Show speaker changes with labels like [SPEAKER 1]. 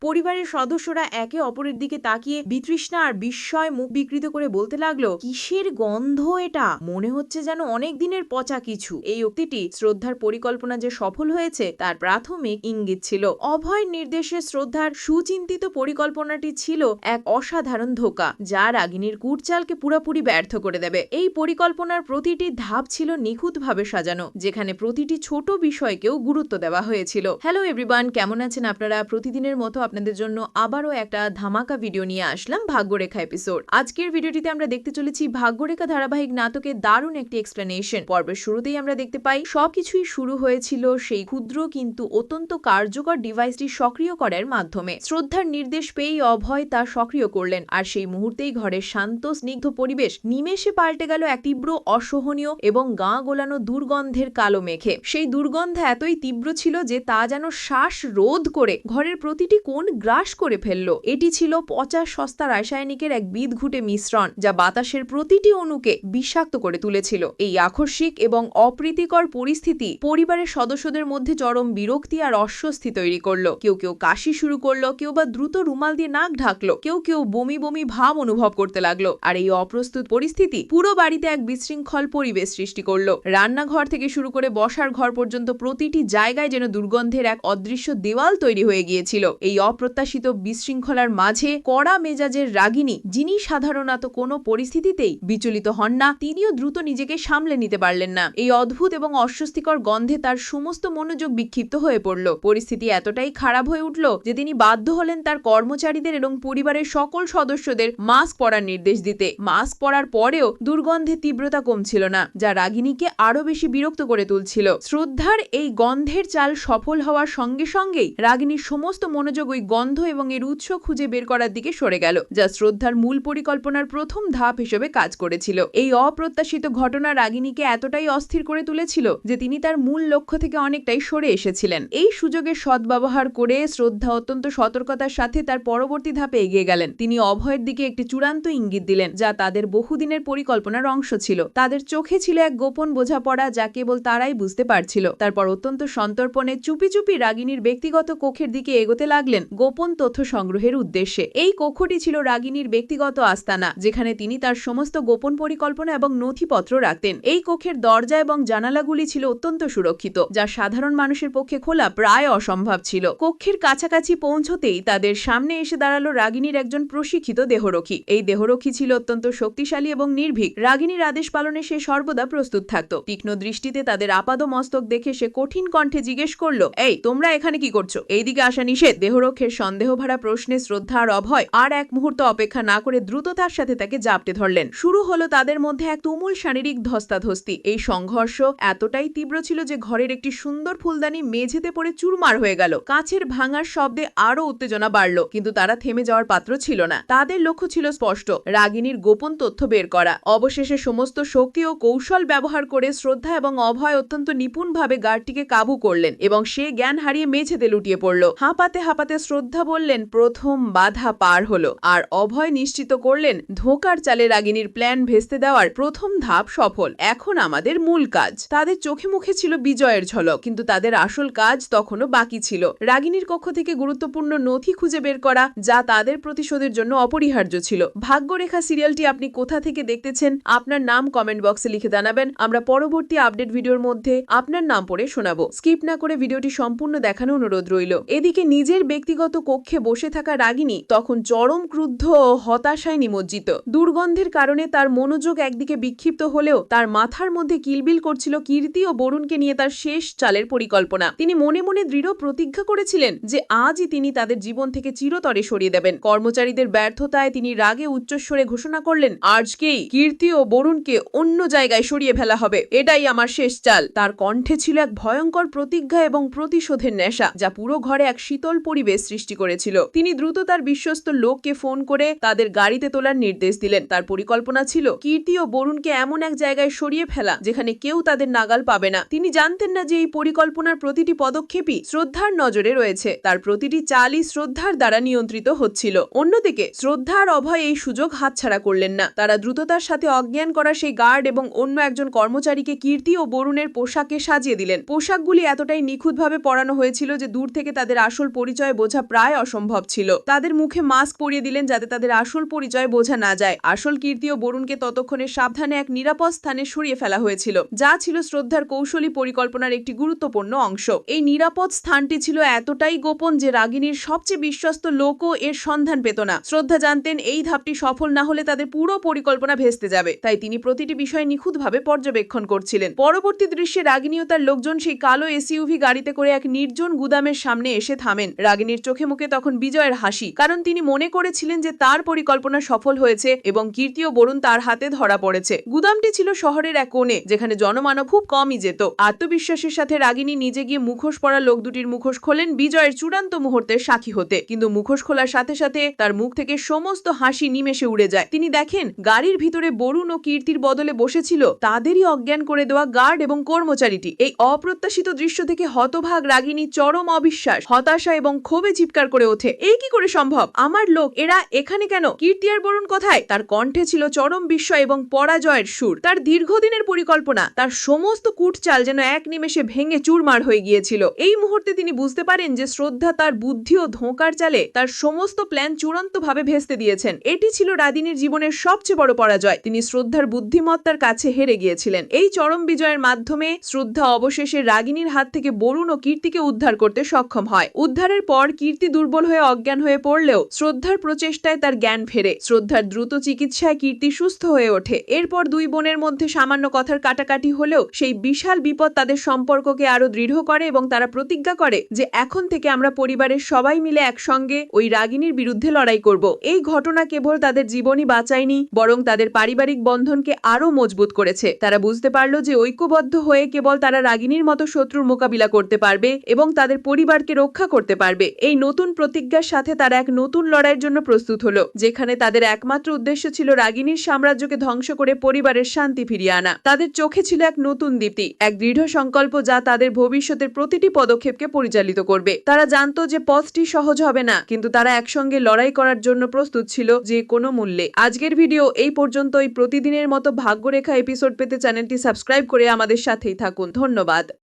[SPEAKER 1] পরিবারের সদস্যরা একে অপরের দিকে তাকিয়ে বিতৃষ্ণা আর বিস্ময় মুখ বিকৃত করে বলতে লাগল, কিসের গন্ধ এটা? মনে হচ্ছে যেন অনেক দিনের পচা কিছু। এই উক্তিটি শ্রদ্ধার পরিকল্পনা যে সফল হয়েছে, তার প্রাথমিক ইঙ্গিত ছিল। অভয় নির্দেশে শ্রদ্ধার সুচিন্তিত পরিকল্পনাটি ছিল এক অসাধারণ ধোকা, যা রাগিনীর কুটচালকে পুরোপুরি ব্যর্থ করে দেবে। এই পরিকল্পনার প্রতিটি ধাপ ছিল নিখুঁতভাবে সাজানো, যেখানে প্রতিটি ছোট বিষয়কেও গুরুত্ব দেওয়া হয়েছিল। হ্যালো এভরিওয়ান কেমন আছেন আপনারা? প্রতিদিনের মতো আপনাদের জন্য আবারও একটা ধামাকা ভিডিও নিয়ে আসলাম ভাগ্যরেখা এপিসোড আজকের ভিডিওটিতে আমরা দেখতে চলেছি ভাগ্যরেখা ধারাবাহিক নাটকের দারুণ একটি এক্সপ্লেনেশন পর্বের শুরুতেই আমরা দেখতে পাই, সবকিছুই শুরু হয়েছিল সেই ক্ষুদ্র কিন্তু অত্যন্ত কার্যকর ডিভাইসটি সক্রিয় করার মাধ্যমে। শ্রদ্ধার নির্দেশ পেয়েই অভয় তা সক্রিয় করলেন, আর সেই মুহূর্তেই ঘরের শান্ত, স্নিগ্ধ পরিবেশ নিমেষে পাল্টে গেল এক তীব্র অসহনীয় এবং গা গোলানো দুর্গন্ধের কালো মেঘে। সেই দুর্গন্ধ এতই তীব্র ছিল যে তা যেন শ্বাস রোধ করে ঘরের প্রতিটি কোণ গ্রাস করে ফেলল। এটি ছিল পচা সস্তা রাসায়নিকের এক বিদঘুটে মিশ্রণ, যা বাতাসের প্রতিটি অণুকে বিষাক্ত করে তুলেছিল। এই আকস্মিক এবং অপ্রীতিকর পরিস্থিতি পরিবারের সদস্যদের মধ্যে চরম বিরক্তি আর অস্বস্তি তৈরি করল। কেউ কেউ কাশি শুরু করল, কেউ বা দ্রুত রুমাল দিয়ে নাক ঢাকলো, কেউ কেউ বমি বমি ভাব অনুভব করতে লাগল। আর এই অপ্রস্তুত পরিস্থিতি পুরো বাড়িতে এক বিশৃঙ্খল পরিবেশ সৃষ্টি করল। রান্নাঘর থেকে শুরু করে বসার ঘর পর্যন্ত প্রতিটি জায়গায় যেন দুর্গন্ধের এক অদৃশ্য দেওয়াল তৈরি হয়ে গিয়েছিল। এই অপ্রত্যাশিত বিশৃঙ্খলার মাঝে কড়া মেজাজের রাগিনী যিনি সাধারণত কোনো পরিস্থিতিতেই বিচলিত হন না, তিনিও দ্রুত নিজেকে সামলে নিতে পারলেন না। এই অদ্ভুত এবং অস্বস্তিকর গন্ধে তার সমস্ত মনোযোগ বিক্ষিপ্ত হয়ে পড়ল। পরিস্থিতি এতটাই খারাপ হয়ে উঠল যে তিনি বাধ্য হলেন তার কর্মচারীদের এবং পরিবারের সকল সদস্যদের মাস্ক পরার নির্দেশ দিতে। মাস্ক পরার পরেও দুর্গন্ধে তীব্রতা কমছিল না, যা রাগিনীকে আরও বেশি বিরক্ত করে তুলছিল। শ্রদ্ধার এই গন্ধের চাল সফল হওয়ার সঙ্গে সঙ্গেই রাগিনীর সমস্ত মনোযোগ ওই গন্ধ এবং এর উৎস খুঁজে বের করার দিকে সরে গেল, যা শ্রদ্ধার মূল পরিকল্পনার প্রথম ধাপ হিসেবে কাজ করেছিল। এই অপ্রত্যাশিত ঘটনা রাগিনীকে এতটাই অস্থির করে তুলেছিল যে তিনি তার মূল লক্ষ্য থেকে অনেকটাই সরে এসেছিলেন। এই সুযোগের সদ্ব্যবহার করে শ্রদ্ধা অত্যন্ত সতর্কতার সাথে তার পরবর্তী ধাপে এগিয়ে গেলেন। তিনি অভয়ের দিকে একটি চূড়ান্ত ইঙ্গিত দিলেন, যা তাদের বহুদিনের পরিকল্পনার অংশ ছিল। তাদের চোখে ছিল এক গোপন বোঝাপড়া যা কেবল তারাই বুঝতে পারছিল। তারপর অত্যন্ত সন্তর্পণে চুপি চুপি রাগিনীর ব্যক্তিগত কক্ষের দিকে এগোতে লাগলেন গোপন তথ্য সংগ্রহের উদ্দেশ্যে। এই কক্ষটি ছিল রাগিনীর ব্যক্তিগত আস্তানা, যেখানে তিনি তার সমস্ত গোপন পরিকল্পনা এবং নথিপত্র রাখতেন। এই কক্ষের দরজা এবং জানালাগুলি ছিল অত্যন্ত সুরক্ষিত, যা সাধারণ মানুষের পক্ষে খোলা প্রায় অসম্ভব ছিল। কক্ষের কাছাকাছি পৌঁছতেই তাদের সামনে এসে দাঁড়াল রাগিনীর একজন প্রশিক্ষিত দেহরক্ষী। এই দেহরক্ষী ছিল অত্যন্ত শক্তিশালী এবং নির্ভীক। রাগিনীর আদেশ পালনে সে সর্বদা প্রস্তুত থাকত। তীক্ষ্ণ দৃষ্টিতে তাদের আপাদ মস্তক দেখে সে কঠিন কণ্ঠে জিজ্ঞেস করল, এই, তোমরা এখানে কি করছ? এইদিকে আসা নিষেধ। দেহরক্ষের সন্দেহভরা প্রশ্নে শ্রদ্ধা আর অভয় আর এক মুহূর্ত অপেক্ষা না করে দ্রুততার সাথে তাকে জাপটে ধরলেন। শুরু হলো তাদের মধ্যে এক তুমুল শারীরিক ধস্তাধস্তি। এই সংঘর্ষ এতটাই তীব্র ছিল যে ঘরের একটি সুন্দর ফুলদানি মেঝেতে পড়ে চুরমার হয়ে গেল। কাছের ভাঙার শব্দে আরও উত্তেজনা বাড়ল, কিন্তু তারা থেমে যাওয়ার পাত্র ছিল না। তাদের লক্ষ্য ছিল স্পষ্ট, রাগিনীর গোপন তথ্য বের করা। অবশেষে সমস্ত শক্তি ও কৌশল ব্যবহার করে শ্রদ্ধা এবং অভয় অত্যন্ত নিপুণভাবে গার্ডটিকে কাবু করলেন এবং সে জ্ঞান হারিয়ে মেঝেতে লুটিয়ে পড়ল। হাঁপাতে হাঁপাতে শ্রদ্ধা বললেন, প্রথম বাধা পার হলো। আর অভয় নিশ্চিত করলেন, ধোকার চালে রাগিনীর প্ল্যান ভেস্তে দেওয়ার প্রথম ধাপ সফল। এখন আমাদের মূল কাজ। তাদের চোখে মুখে ছিল বিজয়ের ঝলক, কিন্তু তাদের আসল কাজ তখনও বাকি ছিল। রাগিনীর কক্ষ থেকে গুরুত্বপূর্ণ নথি খুঁজে বের করা, যা তাদের প্রতিশোধের জন্য অপরিহার্য ছিল। ভাগ্যরেখা সিরিয়ালটি আপনি কোথা থেকে দেখতেছেন, আপনার নাম কমেন্ট বক্সে লিখে জানাবেন। আমরা পরবর্তী আপডেট ভিডিওর মধ্যে আপনার নাম পড়ে শোনাবো। স্কিপ না করে ভিডিওটি সম্পূর্ণ দেখানো অনুরোধ রইল। এদিকে নিজের ব্যক্তিগত কক্ষে বসে থাকা রাগিনী তখন চরম ক্রুদ্ধ ও হতাশায় নিমজ্জিত। দুর্গন্ধের কারণে তার মনোযোগ একদিকে বিক্ষিপ্ত হলেও তার মাথার মধ্যে কিলবিল করছিল কীর্তি ও বরুণকে নিয়ে তার শেষ চালের পরিকল্পনা। তিনি মনে মনে দৃঢ় প্রতিজ্ঞা করেছিলেন যে আজই তিনি তাদের জীবন থেকে চিরতরে সরিয়ে দেবেন। কর্মচারীদের ব্যর্থতায় তিনি রাগে উচ্চস্বরে ঘোষণা করলেন, আজকেই কীর্তি ও বরুণকে অন্য জায়গায় সরিয়ে ফেলা হবে। এটাই আমার শেষ চাল। তার কণ্ঠে ছিল এক ভয়ঙ্কর প্রতিজ্ঞা এবং প্রতিশোধের নেশা, যা পুরো ঘরে এক শীতল পরিবেশ সৃষ্টি করেছিল। তিনি দ্রুত তার বিশ্বস্ত লোককে ফোন করে তাদের গাড়িতে তোলার নির্দেশ দিলেন। তার পরিকল্পনা ছিল, কীর্তি ও বরুণকে এমন এক জায়গায় সরিয়ে ফেলা, যেখানে কেউ তাদের নাগাল পাবে না। তিনি জানতেন না যে এই পরিকল্পনার প্রতিটি পদক্ষেপই শ্রদ্ধার নজরে রয়েছে। তার প্রতিটি চালই শ্রদ্ধার দ্বারা নিয়ন্ত্রিত হচ্ছিল। অন্যদিকে শ্রদ্ধার অভয় এই সুযোগ হাতছাড়া করলেন না। তারা দ্রুততার সাথে অজ্ঞান করা সেই গার্ড এবং অন্য একজন কর্মচারীকে কীর্তি ও বরুণের পোশাকে সাজিয়ে দিলেন। পোশাকগুলি এতটাই নিখুঁতভাবে পরানো হয়েছিল যে দূর থেকে তাদের আসল পরিচয় বোঝা
[SPEAKER 2] প্রায় অসম্ভব ছিল। তাদের মুখে মাস্ক পরিয়ে দিলেন যাতে তাদের আসল পরিচয় বোঝা না যায়। আসল কীর্তি ও বরুণকে ততক্ষণে সাবধানে এক নিরাপদ স্থানে সরিয়ে ফেলা হয়েছিল, যা ছিল শ্রদ্ধার কৌশলী পরিকল্পনার একটি গুরুত্বপূর্ণ অংশ। এই নিরাপদ স্থানটি ছিল এতটাই গোপন যে রাগিনীর সবচেয়ে বিশ্বস্ত লোকও এর সন্ধান পেত না। শ্রদ্ধা জানতেন এই ধাপটি সফল না হলে তাদের পুরো পরিকল্পনা ভেস্তে যাবে। তাই তিনি প্রতিটি বিষয় নিখুঁতভাবে পর্যবেক্ষণ করছিলেন। পরবর্তী দৃশ্যে রাগিনী ও তার লোকজন সেই কালো এসইউভি গাড়িতে করে এক নির্জন গুদামের সামনে এসে থামেন। রাগিনীর চোখে মুখে তখন বিজয়ের হাসি, কারণ তিনি মনে করেছিলেন যে তার পরিকল্পনা সফল হয়েছে এবং কীর্তি ও বরুণ তার হাতে ধরা পড়েছে। গুদামটি ছিল শহরের এক কোণে, যেখানে জনমানব খুব কমই যেত। আত্মবিশ্বাসের সাথে রাগিনী নিজে গিয়ে মুখোশ পরা লোক দুটির মুখোশ খোলেন বিজয়ের চূড়ান্ত মুহূর্তের সাক্ষী হতে। কিন্তু মুখোশ খোলার সাথে সাথে তার মুখ থেকে সমস্ত হাসি নিমেষে উড়ে যায়। তিনি দেখেন, গাড়ির ভিতরে বরুণ ও কীর্তির বদলে বসেছিল তাদেরই অজ্ঞান করে দেওয়া গার্ড এবং কর্মচারীটি। এই অপ্রত্যাশিত দৃশ্য থেকে হতভাগ রাগিনী চরম অবিশ্বাস, হতাশা এবং ক্ষোভে চিৎকার করে ওঠে। এই কি করে সম্ভব? আমার লোক, এরা এখানে কেন? কীর্তি আর বরুণ কোথায়? তার কণ্ঠে ছিল চরম বিস্ময় এবং পরাজয়ের সুর। তার দীর্ঘদিনের পরিকল্পনা, তার সমস্ত কুটচাল যেন এক নিমেষে ভেঙে চুরমার হয়ে গিয়েছিল। এই মুহূর্তে তিনি বুঝতে পারেন যে শ্রদ্ধা তার বুদ্ধি ও ধোঁকার চালে তার সমস্ত প্ল্যান চূড়ান্তভাবে ভেস্তে দিয়েছেন। এটি ছিল রাদিনীর জীবনের সবচেয়ে বড় পরাজয়। তিনি শ্রদ্ধার বুদ্ধিমত্তার কাছে হেরে গিয়েছিলেন। এই চরম বিজয়ের মাধ্যমে শ্রদ্ধা অবশেষে রাগিনীর হাত থেকে বরুণ ও কীর্তিকে উদ্ধার করতে সক্ষম হয়। উদ্ধারের পর কীর্তি দুর্বল হয়ে অজ্ঞান হয়ে পড়লেও শ্রদ্ধার প্রচেষ্টায় তার জ্ঞান ফেরে। শ্রদ্ধার দ্রুত চিকিৎসায় কীর্তি সুস্থ হয়ে ওঠে। এরপর দুই বোনের মধ্যে সামান্য কথার কাটাকাটি হলেও সেই বিশাল বিপদ তাদের সম্পর্ককে আরও দৃঢ় করে এবং তারা প্রতিজ্ঞা করে যে এখন থেকে আমরা পরিবারের সবাই মিলে একসঙ্গে ওই রাগিনীর বিরুদ্ধে লড়াই করব। এই ঘটনা কেবল তাদের জীবনই বাঁচায়নি, বরং তাদের পারিবারিক বন্ধনকে আরও মজবুত করেছে। তারা বুঝতে পারল যে ঐক্যবদ্ধ হয়ে কেবল তারা রাগিনীর মতো শত্রুর মোকাবিলা করতে পারবে এবং তাদের পরিবারকে রক্ষা করতে পারবে। এই নতুন প্রতিজ্ঞার সাথে তারা এক নতুন লড়াইয়ের জন্য প্রস্তুত হলো, যেখানে তাদের একমাত্র উদ্দেশ্য ছিল রাগিনীর সাম্রাজ্যকে ধ্বংস করে পরিবারের শান্তি ফিরিয়ে আনা। তাদের চোখে ছিল এক নতুন দীপ্তি, এক দৃঢ় সংকল্প যা তাদের ভবিষ্যতের প্রতিটি পদক্ষেপকে পরিচালিত করবে। তারা জানতো যে পথটি সহজ হবে না, কিন্তু তারা একসঙ্গে লড়াই করার জন্য প্রস্তুত ছিল যে কোনো মূল্যে। আজকের ভিডিও এই পর্যন্তই। প্রতিদিনের মতো ভাগ্যরেখা এপিসোড পেতে চ্যানেলটি সাবস্ক্রাইব করে আমাদের সাথেই থাকুন। ধন্যবাদ।